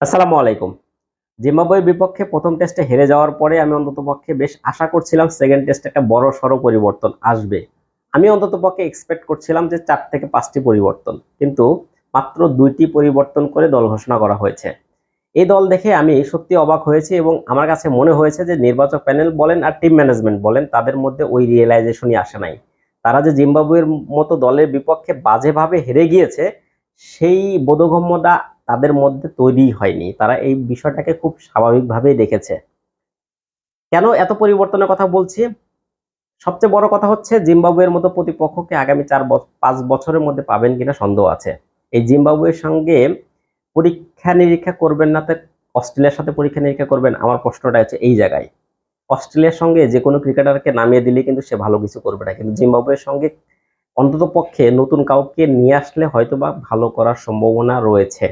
আসসালামু আলাইকুম। জিম্বাবুয়ের বিপক্ষে প্রথম টেস্টে হেরে যাওয়ার পরে আমি অন্তত পক্ষে বেশ আশা করছিলাম সেকেন্ড টেস্টে একটা বড় সড়ো পরিবর্তন আসবে। আমি অন্তত পক্ষে এক্সপেক্ট করছিলাম যে চার থেকে পাঁচটি পরিবর্তন, কিন্তু মাত্র দুইটি পরিবর্তন করে দল ঘোষণা করা হয়েছে। এই দল দেখে আমি সত্যি অবাক হয়েছি এবং আমার কাছে মনে হয়েছে যে নির্বাচক প্যানেল বলেন আর টিম ম্যানেজমেন্ট বলেন, তাদের মধ্যে ওই রিয়েলাইজেশনই আসে নাই। তারা যে জিম্বাবুয়ের মতো দলের বিপক্ষে বাজেভাবে হেরে গিয়েছে, সেই বোধগম্যতা তাদের মধ্যে তৈরি হয়নি। তারা এই বিষয়টাকে খুব স্বাভাবিকভাবেই দেখেছে। কেন এত পরিবর্তনের কথা বলছি? সবচেয়ে বড় কথা হচ্ছে জিম্বাবুয়ের মতো প্রতিপক্ষকে আগামী চার পাঁচ বছরের মধ্যে পাবেন কিনা সন্দেহ আছে। এই জিম্বাবুয়ের সঙ্গে পরীক্ষা নিরীক্ষা করবেন না তো, অস্ট্রেলিয়ার সাথে পরীক্ষা নিরীক্ষা করবেন? আমার প্রশ্নটা হচ্ছে এই জায়গায়। অস্ট্রেলিয়ার সঙ্গে যে কোনো ক্রিকেটারকে নামিয়ে দিলে কিন্তু সে ভালো কিছু করবে না। কিন্তু জিম্বাবুয়ের সঙ্গে অন্তত পক্ষে নতুন কাউকে নিয়ে আসলে হয়তোবা ভালো করার সম্ভাবনা রয়েছে।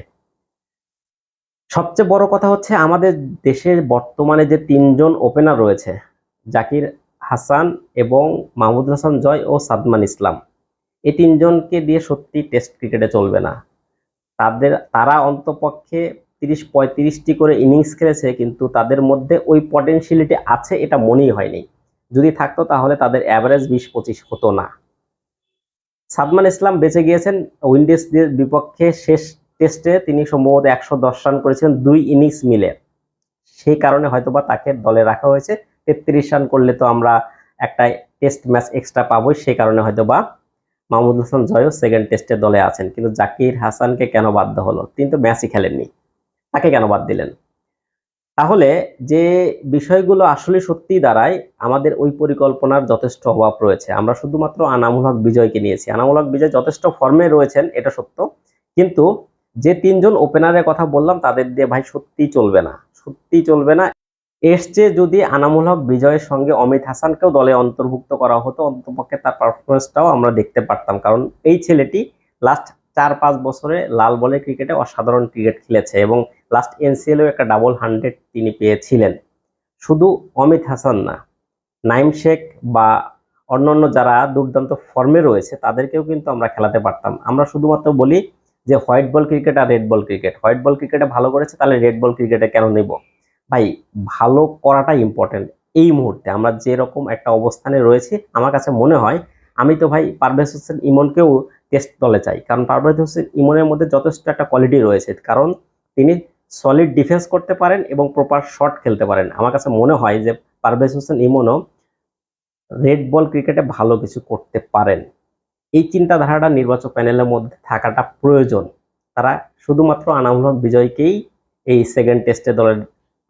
সবচেয়ে বড় কথা হচ্ছে আমাদের দেশের বর্তমানে যে তিনজন ওপেনার রয়েছে, জাকির হাসান এবং মাহমুদ হাসান জয় ও সাদমান ইসলাম। এই তিনজনকে দিয়ে সত্যি টেস্ট ক্রিকেটে চলবে না। তাদের, তারা অন্তপক্ষে তিরিশ, পঁয়ত্রিশটি করে ইনিংস খেলেছে, কিন্তু তাদের মধ্যে ওই পটেনশিয়ালিটি আছে এটা মনেই হয়নি। যদি থাকতো তাহলে তাদের অ্যাভারেজ বিশ, পঁচিশ হতো না। সাদমান ইসলাম বেঁচে গিয়েছেন, উইন্ডিজদের বিপক্ষে শেষ টেস্টে তিনি সম্ভবত একশো দশ রান করেছিলেন দুই ইনিংস মিলে। সেই কারণে হয়তোবা তাকে দলে রাখা হয়েছে। তেত্রিশ রান করলে তো আমরা একটা টেস্ট ম্যাচ এক্সট্রা পাবোই, সেই কারণে হয়তোবা মাহমুদ হাসান জয়ও সেকেন্ড টেস্টে দলে আছেন। কিন্তু জাকির হাসানকে কেন বাধ্য হলো? তিনি তো ম্যাচই খেলেননি। তাকে কেন বাদ দিলেন? তাহলে যে বিষয়গুলো আসলে সত্যিই দাঁড়ায়, আমাদের ওই পরিকল্পনার যথেষ্ট অভাব রয়েছে। আমরা শুধুমাত্র আনামুল হক বিজয়কে নিয়েছি। আনামুল হক বিজয় যথেষ্ট ফর্মে রয়েছেন, এটা সত্য। কিন্তু যে তিনজন ওপেনারের কথা বললাম, তাদের দিয়ে ভাই সত্যি চলবে না। সত্যি চলবে না। এসছে যদি আনামুল হক বিজয়ের সঙ্গে অমিত হাসানকেও দলে অন্তর্ভুক্ত করা হতো অন্তপক্ষে তার পারফরমেন্সটাও আমরা দেখতে পারতাম। কারণ এই ছেলেটি লাস্ট চার পাঁচ বছরে লাল বলে ক্রিকেটে অসাধারণ ক্রিকেট খেলেছে এবং লাস্ট এনসিএলেও একটা ডাবল হান্ড্রেড তিনি পেয়েছিলেন। শুধু অমিত হাসান না, নাইম শেখ বা অন্যান্য যারা দুর্দান্ত ফর্মে রয়েছে, তাদেরকেও কিন্তু আমরা খেলাতে পারতাম। আমরা শুধুমাত্র বলি যে হোয়াইট বল ক্রিকেট আর red ball cricket. White ball ক্রিকেটে ভালো করেছে, তাহলে রেড বল ক্রিকেটে কেন নেব? ভাই, ভালো করাটা ইম্পর্টেন্ট এই মুহূর্তে আমরা যেরকম একটা অবস্থানে রয়েছি, আমার কাছে মনে হয়, আমি তো ভাই পারভেজ হোসেন ইমনকেও টেস্ট দলে চাই। কারণ পারভেজ হোসেন ইমনের মধ্যে যথেষ্ট একটা কোয়ালিটি রয়েছে। কারণ তিনি সলিড ডিফেন্স করতে পারেন এবং প্রপার শট খেলতে পারেন। আমার কাছে মনে হয় যে পারভেজ হোসেন ইমনও রেড বল ক্রিকেটে ভালো কিছু করতে পারেন। এই চিন্তাধারাটা নির্বাচক প্যানেলের মধ্যে থাকাটা প্রয়োজন। তারা শুধুমাত্র আনামুল হক বিজয়কেই এই সেকেন্ড টেস্টে দলের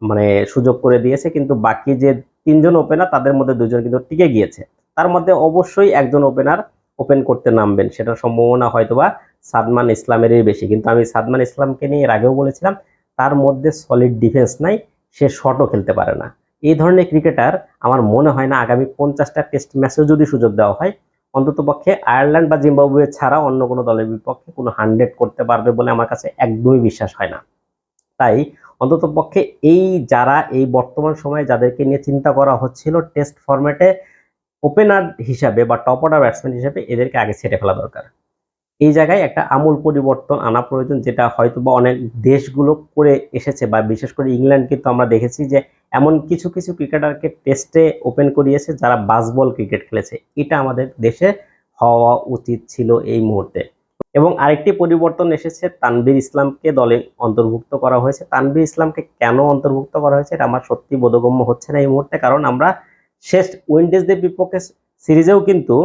মানে সুযোগ করে দিয়েছে, কিন্তু বাকি যে তিনজন ওপেনার তাদের মধ্যে দুজন কিন্তু টিকে গিয়েছে। তার মধ্যে অবশ্যই একজন ওপেনার ওপেন করতে নামবেন, সেটার সম্ভাবনা হয়তোবা সাদমান ইসলামেরই বেশি। কিন্তু আমি সাদমান ইসলামকে নিয়ে এর আগেও বলেছিলাম, তার মধ্যে সলিড ডিফেন্স নাই, সে শটও খেলতে পারে না। এই ধরনের ক্রিকেটার আমার মনে হয় না আগামী পঞ্চাশটা টেস্ট ম্যাচেও যদি সুযোগ দেওয়া হয় অন্তত পক্ষে আয়ারল্যান্ড বা জিম্বাবুয়ে ছাড়া অন্য কোনো দলের বিপক্ষে কোনো হান্ড্রেড করতে পারবে বলে আমার কাছে একদমই বিশ্বাস হয় না। তাই অন্তত পক্ষে এই যারা এই বর্তমান সময়ে যাদেরকে নিয়ে চিন্তা করা হচ্ছিল টেস্ট ফরম্যাটে ওপেনার হিসাবে বা টপ অর্ডার ব্যাটসম্যান হিসাবে এদেরকে আগে ছেড়ে ফেলা দরকার। এই জায়গায় একটা আমূল পরিবর্তন আনা প্রয়োজন, যেটা হয়তো বা অনেক দেশগুলো করে এসেছে বা বিশেষ করে ইংল্যান্ড কিন্তু আমরা দেখেছি যে এমন কিছু কিছু ক্রিকেটারকে টেস্টে ওপেন করিয়েছে যারা বাসবল ক্রিকেট খেলেছে। এটা আমাদের দেশে হওয়া উচিত ছিল এই মুহূর্তে। এবং আরেকটি পরিবর্তন এসেছে, তানভীর ইসলামকে দলে অন্তর্ভুক্ত করা হয়েছে। তানভীর ইসলামকে কেন অন্তর্ভুক্ত করা হয়েছে এটা আমার সত্যি বোধগম্য হচ্ছে না এই মুহূর্তে, কারণ আমরা শেষ উইন্ডিজদের বিপক্ষে সিরিজেও কিন্তু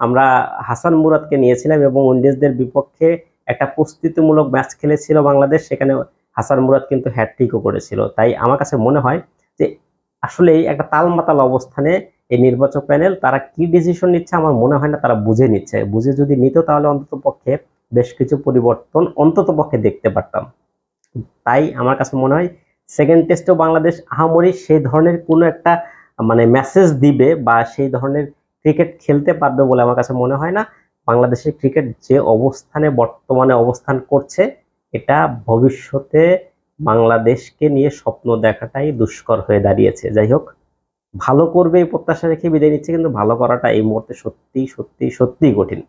আমরা হাসান মুরাদকে নিয়েছিলাম এবং উইন্ডিজদের বিপক্ষে একটা প্রস্তুতিমূলক ম্যাচ খেলেছিল বাংলাদেশ, সেখানে হাসান মুরাদ কিন্তু হ্যাটট্রিকও করেছিল। তাই আমার কাছে মনে হয় যে আসলেই একটা তালমাতাল অবস্থানে এই নির্বাচক প্যানেল, তারা কি ডিসিশন নিচ্ছে আমার মনে হয় না, তারা বুঝে নিচ্ছে। বুঝে যদি নিত তাহলে অন্তত পক্ষে বেশ কিছু পরিবর্তন অন্তত পক্ষে দেখতে পারতাম। তাই আমার কাছে মনে হয় সেকেন্ড টেস্টেও বাংলাদেশ আহামরি সেই ধরনের কোনো একটা মানে মেসেজ দিবে বা সেই ধরনের ক্রিকেট খেলতে পারবে বলে আমার কাছে মনে হয় না। বাংলাদেশের ক্রিকেট যে অবস্থানে, বর্তমানে অবস্থান করছে, এটা ভবিষ্যতে বাংলাদেশকে নিয়ে স্বপ্ন দেখাটাই দুষ্কর হয়ে দাঁড়িয়েছে। যাই হোক, ভালো করবে এই প্রত্যাশা রেখে বিদায় নিচ্ছে, কিন্তু ভালো করাটা এই মুহূর্তে সত্যি সত্যি সত্যিই কঠিন।